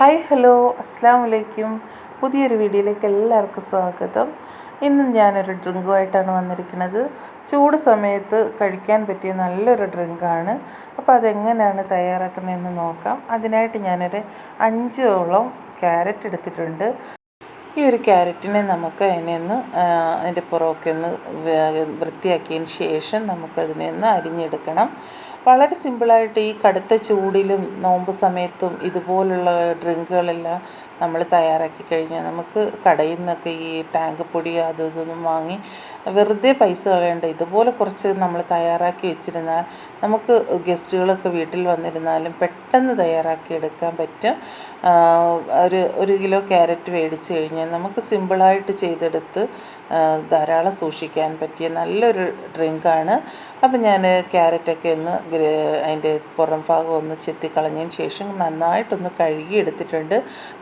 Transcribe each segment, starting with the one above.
Hi hello അസ്സാം വലൈക്കും പുതിയൊരു വീഡിയോയിലേക്ക് എല്ലാവർക്കും സ്വാഗതം. ഇന്നും ഞാനൊരു ഡ്രിങ്കുമായിട്ടാണ് വന്നിരിക്കുന്നത്. ചൂട് സമയത്ത് കഴിക്കാൻ പറ്റിയ നല്ലൊരു ഡ്രിങ്കാണ്. അപ്പോൾ അതെങ്ങനെയാണ് തയ്യാറാക്കുന്നതെന്ന് നോക്കാം. അതിനായിട്ട് ഞാനൊരു അഞ്ചോളം ക്യാരറ്റ് എടുത്തിട്ടുണ്ട്. ഈ ഒരു ക്യാരറ്റിനെ നമുക്ക് അതിനെ ഒന്ന് അതിന്റെ പുറമൊക്കെ ഒന്ന് വൃത്തിയാക്കിയതിന് ശേഷം നമുക്കതിനെ ഒന്ന് അരിഞ്ഞെടുക്കണം. വളരെ സിമ്പിളായിട്ട് ഈ കടുത്ത ചൂടിലും നോമ്പ് സമയത്തും ഇതുപോലുള്ള ഡ്രിങ്കുകളെല്ലാം നമ്മൾ തയ്യാറാക്കി കഴിഞ്ഞാൽ നമുക്ക് കടയിൽ നിന്നൊക്കെ ഈ ടാങ്ക് പൊടി അതും ഇതൊന്നും വാങ്ങി വെറുതെ പൈസ കളയേണ്ട ഇതുപോലെ കുറച്ച് നമ്മൾ തയ്യാറാക്കി വെച്ചിരുന്നാൽ നമുക്ക് ഗസ്റ്റുകളൊക്കെ വീട്ടിൽ വന്നിരുന്നാലും പെട്ടെന്ന് തയ്യാറാക്കി എടുക്കാൻ പറ്റും. ഒരു ഒരു കിലോ ക്യാരറ്റ് മേടിച്ച് കഴിഞ്ഞാൽ നമുക്ക് സിമ്പിളായിട്ട് ചെയ്തെടുത്ത് ധാരാളം സൂക്ഷിക്കാൻ പറ്റിയ നല്ലൊരു ഡ്രിങ്കാണ്. അപ്പം ഞാൻ ക്യാരറ്റൊക്കെ ഒന്ന് അതിന്റെ പുറം ഭാഗം ഒന്ന് ചെത്തിക്കളഞ്ഞതിന് ശേഷം നന്നായിട്ടൊന്ന് കഴുകി എടുത്തിട്ടുണ്ട്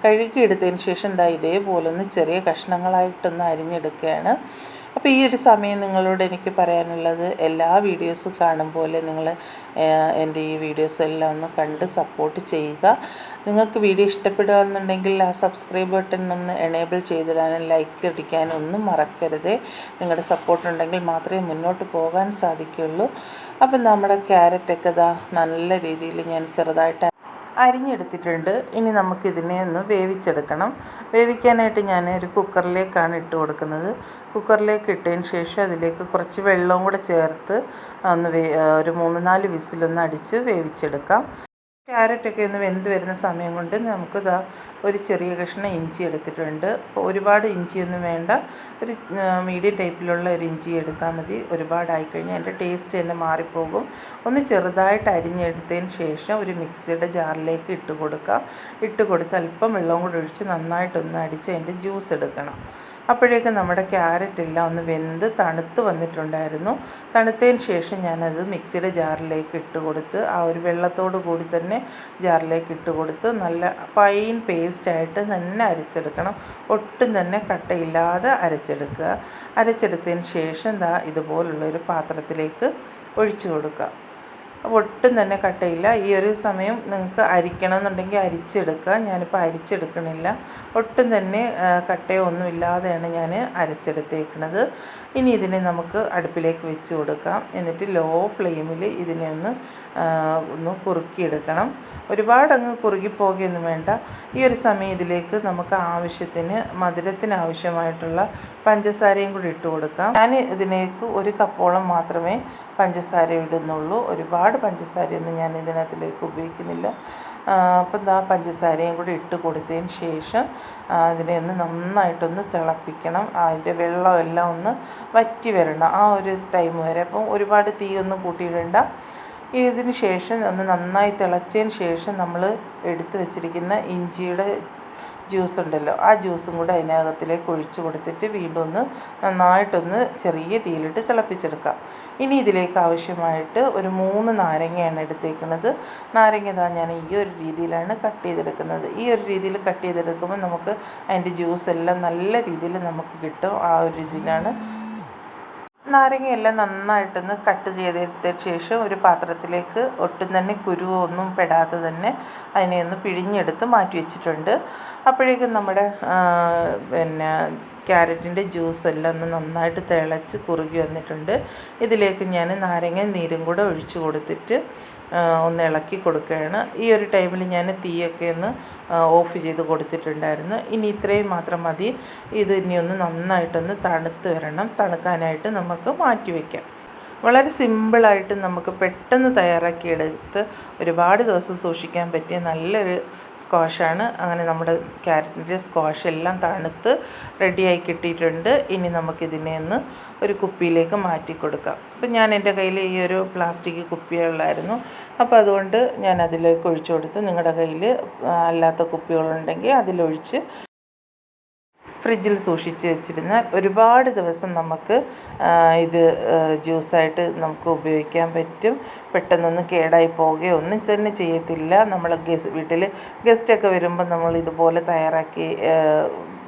കഴുകി എടുത്തതിന് ശേഷം എന്താ ഇതേപോലെ ഒന്ന് ചെറിയ കഷ്ണങ്ങളായിട്ടൊന്ന് അരിഞ്ഞെടുക്കുകയാണ്. അപ്പോൾ ഈ ഒരു സമയം നിങ്ങളോട് എനിക്ക് പറയാനുള്ളത് എല്ലാ വീഡിയോസും കാണും പോലെ നിങ്ങൾ എന്റെ ഈ വീഡിയോസ് എല്ലാം ഒന്ന് കണ്ട് സപ്പോർട്ട് ചെയ്യുക. നിങ്ങൾക്ക് വീഡിയോ ഇഷ്ടപ്പെടുകയെന്നുണ്ടെങ്കിൽ ആ സബ്സ്ക്രൈബ് ബട്ടൺ ഒന്ന് എനേബിൾ ചെയ്തിടാനും ലൈക്ക് അടിക്കാനും ഒന്നും മറക്കരുത്. നിങ്ങളുടെ സപ്പോർട്ട് ഉണ്ടെങ്കിൽ മാത്രമേ മുന്നോട്ട് പോകാൻ സാധിക്കുകയുള്ളൂ. അപ്പം നമ്മുടെ ക്യാരറ്റൊക്കെ ഇതാ നല്ല രീതിയിൽ ഞാൻ ചെറുതായിട്ട് അരിഞ്ഞെടുത്തിട്ടുണ്ട്. ഇനി നമുക്കിതിനെ ഒന്ന് വേവിച്ചെടുക്കണം. വേവിക്കാനായിട്ട് ഞാൻ ഒരു കുക്കറിലേക്കാണ് ഇട്ട് കൊടുക്കുന്നത്. കുക്കറിലേക്ക് ഇട്ടതിന് ശേഷം അതിലേക്ക് കുറച്ച് വെള്ളവും കൂടെ ചേർത്ത് ഒന്ന് ഒരു മൂന്ന് നാല് വിസിലൊന്ന് അടിച്ച് വേവിച്ചെടുക്കാം. ക്യാരറ്റൊക്കെ ഒന്ന് വെന്ത് വരുന്ന സമയം കൊണ്ട് നമുക്ക് ഇതാ ഒരു ചെറിയ കഷ്ണം ഇഞ്ചി എടുത്തിട്ടുണ്ട്. ഒരുപാട് ഇഞ്ചിയൊന്നും വേണ്ട. ഒരു മീഡിയം ടൈപ്പിലുള്ള ഒരു ഇഞ്ചി എടുത്താൽ മതി. ഒരുപാടായി കഴിഞ്ഞാൽ അതിന്റെ ടേസ്റ്റ് തന്നെ മാറിപ്പോകും. ഒന്ന് ചെറുതായിട്ട് അരിഞ്ഞെടുത്തതിന് ശേഷം ഒരു മിക്സിയുടെ ജാറിലേക്ക് ഇട്ട് കൊടുക്കുക ഇട്ട് കൊടുത്ത് അല്പം വെള്ളം കൂടി ഒഴിച്ച് നന്നായിട്ടൊന്ന് അടിച്ച് അതിന്റെ ജ്യൂസ് എടുക്കണം. അപ്പോഴേക്കും നമ്മുടെ ക്യാരറ്റ് എല്ലാം ഒന്ന് വെന്ത് തണുത്ത് വന്നിട്ടുണ്ടായിരുന്നു. തണുത്തതിന് ശേഷം ഞാനത് മിക്സിയുടെ ജാറിലേക്ക് ഇട്ട് കൊടുത്ത് ആ ഒരു വെള്ളത്തോട് കൂടി തന്നെ ജാറിലേക്ക് ഇട്ട് കൊടുത്ത് നല്ല ഫൈൻ പേസ്റ്റായിട്ട് തന്നെ അരച്ചെടുക്കണം. ഒട്ടും തന്നെ കട്ടയില്ലാതെ അരച്ചെടുക്കുക. അരച്ചെടുത്തതിന് ശേഷം ദാ ഇതുപോലുള്ളൊരു പാത്രത്തിലേക്ക് ഒഴിച്ചു കൊടുക്കുക. ഒട്ടും തന്നെ കട്ടയില്ല. ഈ ഒരു സമയം നിങ്ങൾക്ക് അരിക്കണമെന്നുണ്ടെങ്കിൽ അരിച്ചെടുക്കുക. ഞാനിപ്പോൾ അരിച്ചെടുക്കണില്ല. ഒട്ടും തന്നെ കട്ടയോ ഒന്നും ഇല്ലാതെയാണ് ഞാൻ അരച്ചെടുത്തേക്കുന്നത് ഇനി ഇതിനെ നമുക്ക് അടുപ്പിലേക്ക് വെച്ച് കൊടുക്കാം. എന്നിട്ട് ലോ ഫ്ലെയിമിൽ ഇതിനെ ഒന്ന് ഒന്ന് കുറുക്കിയെടുക്കണം. ഒരുപാട് അങ്ങ് കുറുകിപ്പോകുകയൊന്നും വേണ്ട. ഈ ഒരു സമയം ഇതിലേക്ക് നമുക്ക് ആവശ്യത്തിന് മധുരത്തിന് ആവശ്യമായിട്ടുള്ള പഞ്ചസാരയും കൂടി ഇട്ട് കൊടുക്കാം. ഞാൻ ഇതിലേക്ക് ഒരു കപ്പോളം മാത്രമേ പഞ്ചസാര ഇടുന്നുള്ളൂ. ഒരുപാട് പഞ്ചസാരയൊന്നും ഞാൻ ഇതിനകത്തിലേക്ക് ഉപയോഗിക്കുന്നില്ല. അപ്പം ദാ പഞ്ചസാരയും കൂടി ഇട്ട് കൊടുത്തതിന് ശേഷം അതിനെ ഒന്ന് നന്നായിട്ടൊന്ന് തിളപ്പിക്കണം. അതിന്റെ വെള്ളമെല്ലാം ഒന്ന് വറ്റി വരണം ആ ഒരു ടൈം വരെ. അപ്പം ഒരുപാട് തീയൊന്നും കൂട്ടിയിടണ്ട. ഇതിന് ശേഷം ഒന്ന് നന്നായി തിളച്ചതിന് ശേഷം നമ്മൾ എടുത്ത് വെച്ചിരിക്കുന്ന ഇഞ്ചിയുടെ ജ്യൂസ് ഉണ്ടല്ലോ ആ ജ്യൂസും കൂടെ അതിനകത്തിലേക്ക് ഒഴിച്ച് കൊടുത്തിട്ട് വീണ്ടും ഒന്ന് നന്നായിട്ടൊന്ന് ചെറിയ തീയിലിട്ട് തിളപ്പിച്ചെടുക്കാം. ഇനി ഇതിലേക്ക് ആവശ്യമായിട്ട് ഒരു മൂന്ന് നാരങ്ങയാണ് എടുത്തേക്കുന്നത്. നാരങ്ങ ഇതാ ഞാൻ ഈ ഒരു രീതിയിലാണ് കട്ട് ചെയ്തെടുക്കുന്നത്. ഈ ഒരു രീതിയിൽ കട്ട് ചെയ്തെടുക്കുമ്പോൾ നമുക്ക് അതിന്റെ ജ്യൂസ് എല്ലാം നല്ല രീതിയിൽ നമുക്ക് കിട്ടും. ആ ഒരു രീതിയിലാണ് നാരങ്ങയെല്ലാം നന്നായിട്ടൊന്ന് കട്ട് ചെയ്തെടുത്ത ശേഷം ഒരു പാത്രത്തിലേക്ക് ഒട്ടും തന്നെ കുരുവൊന്നും പെടാതെ തന്നെ അതിനെ ഒന്ന് പിഴിഞ്ഞെടുത്ത് മാറ്റി വെച്ചിട്ടുണ്ട്. അപ്പോഴേക്കും നമ്മുടെ പിന്നെ ക്യാരറ്റിന്റെ ജ്യൂസ് എല്ലാം ഒന്ന് നന്നായിട്ട് തിളച്ച് കുറുകി വന്നിട്ടുണ്ട്. ഇതിലേക്ക് ഞാൻ നാരങ്ങ നീരും കൂടെ ഒഴിച്ച് കൊടുത്തിട്ട് ഒന്ന് ഇളക്കി കൊടുക്കുകയാണ്. ഈ ഒരു ടൈമിൽ ഞാൻ തീയൊക്കെ ഒന്ന് ഓഫ് ചെയ്ത് കൊടുത്തിട്ടുണ്ടായിരുന്നു. ഇനി ഇത്രയും മാത്രം മതി. ഇത് ഇനി ഒന്ന് നന്നായിട്ടൊന്ന് തണുത്ത് വരണം. തണുക്കാനായിട്ട് നമുക്ക് മാറ്റി വയ്ക്കാം. വളരെ സിമ്പിളായിട്ട് നമുക്ക് പെട്ടെന്ന് തയ്യാറാക്കിയെടുത്ത് ഒരുപാട് ദിവസം സൂക്ഷിക്കാൻ പറ്റിയ നല്ലൊരു സ്ക്വാഷാണ്. അങ്ങനെ നമ്മുടെ ക്യാരറ്റിന്റെ സ്ക്വാഷ് എല്ലാം തണുത്ത് റെഡിയായി കിട്ടിയിട്ടുണ്ട്. ഇനി നമുക്കിതിനെ ഒന്ന് ഒരു കുപ്പിയിലേക്ക് മാറ്റി കൊടുക്കാം. അപ്പം ഞാൻ എന്റെ കയ്യിൽ ഈ ഒരു പ്ലാസ്റ്റിക് കുപ്പികളിലായിരുന്നു അപ്പോൾ അതുകൊണ്ട് ഞാൻ അതിലേക്ക് ഒഴിച്ചു കൊടുത്ത് നിങ്ങളുടെ കയ്യിൽ അല്ലാത്ത കുപ്പികളുണ്ടെങ്കിൽ അതിലൊഴിച്ച് ഫ്രിഡ്ജിൽ സൂക്ഷിച്ച് വെച്ചിരുന്നാൽ ഒരുപാട് ദിവസം നമുക്ക് ഇത് ജ്യൂസായിട്ട് നമുക്ക് ഉപയോഗിക്കാൻ പറ്റും. പെട്ടെന്നൊന്നും കേടായി പോകുകയോ ഒന്നും തന്നെ ചെയ്യത്തില്ല. നമ്മൾ ഗസ് വീട്ടിൽ ഗസ്റ്റൊക്കെ വരുമ്പോൾ നമ്മൾ ഇതുപോലെ തയ്യാറാക്കി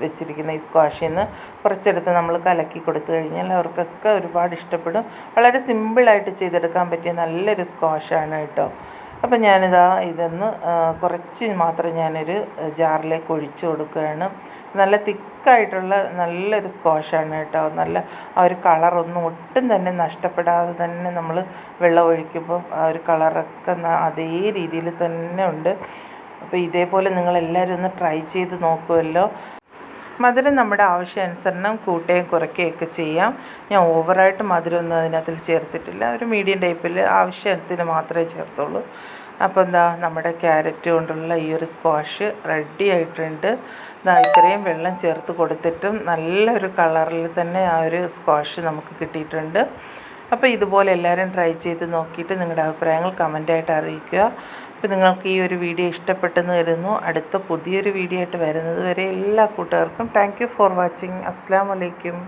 വെച്ചിരിക്കുന്ന ഈ സ്ക്വാഷിൽ നിന്ന് കുറച്ചെടുത്ത് നമ്മൾ കലക്കി കൊടുത്തു കഴിഞ്ഞാൽ അവർക്കൊക്കെ ഒരുപാട് ഇഷ്ടപ്പെടും. വളരെ സിമ്പിളായിട്ട് ചെയ്തെടുക്കാൻ പറ്റിയ നല്ലൊരു സ്ക്വാഷാണ് കേട്ടോ. അപ്പം ഞാനിതാ ഇതൊന്ന് കുറച്ച് മാത്രം ഞാനൊരു ജാറിലേക്ക് ഒഴിച്ചു കൊടുക്കുകയാണ്. നല്ല തിക്കായിട്ടുള്ള നല്ലൊരു സ്ക്വാഷാണ് കേട്ടോ. നല്ല ആ ഒരു കളറൊന്നും ഒട്ടും തന്നെ നഷ്ടപ്പെടാതെ തന്നെ നമ്മൾ വെള്ളം ഒഴിക്കുമ്പോൾ ആ ഒരു കളറൊക്കെ അതേ രീതിയിൽ തന്നെ ഉണ്ട്. അപ്പോൾ ഇതേപോലെ നിങ്ങളെല്ലാവരും ഒന്ന് ട്രൈ ചെയ്ത് നോക്കുമല്ലോ മധുരം നമ്മുടെ ആവശ്യാനുസരണം കൂട്ടുകയും കുറയ്ക്കുകയൊക്കെ ചെയ്യാം. ഞാൻ ഓവറായിട്ട് മധുരമൊന്നും അതിനകത്തിൽ ചേർത്തിട്ടില്ല. ഒരു മീഡിയം ടൈപ്പിൽ ആവശ്യത്തിന് മാത്രമേ ചേർത്തുള്ളൂ. അപ്പോൾ എന്താ നമ്മുടെ ക്യാരറ്റ് കൊണ്ടുള്ള ഈ ഒരു സ്ക്വാഷ് റെഡി ആയിട്ടുണ്ട്. ദാ ഇത്രയും വെള്ളം ചേർത്ത് കൊടുത്തിട്ടും നല്ലൊരു കളറിൽ തന്നെ ആ ഒരു സ്ക്വാഷ് നമുക്ക് കിട്ടിയിട്ടുണ്ട്. അപ്പോൾ ഇതുപോലെ എല്ലാവരും ട്രൈ ചെയ്ത് നോക്കിയിട്ട് നിങ്ങളുടെ അഭിപ്രായങ്ങൾ കമന്റായിട്ട് അറിയിക്കുക. അപ്പോൾ നിങ്ങൾക്ക് ഈ ഒരു വീഡിയോ ഇഷ്ടപ്പെട്ടെന്ന് വരുന്നു അടുത്ത പുതിയൊരു വീഡിയോ ആയിട്ട് വരുന്നത് വരെ എല്ലാ കൂട്ടുകാർക്കും താങ്ക് ഫോർ വാച്ചിങ്. അസ്സാം വലൈക്കും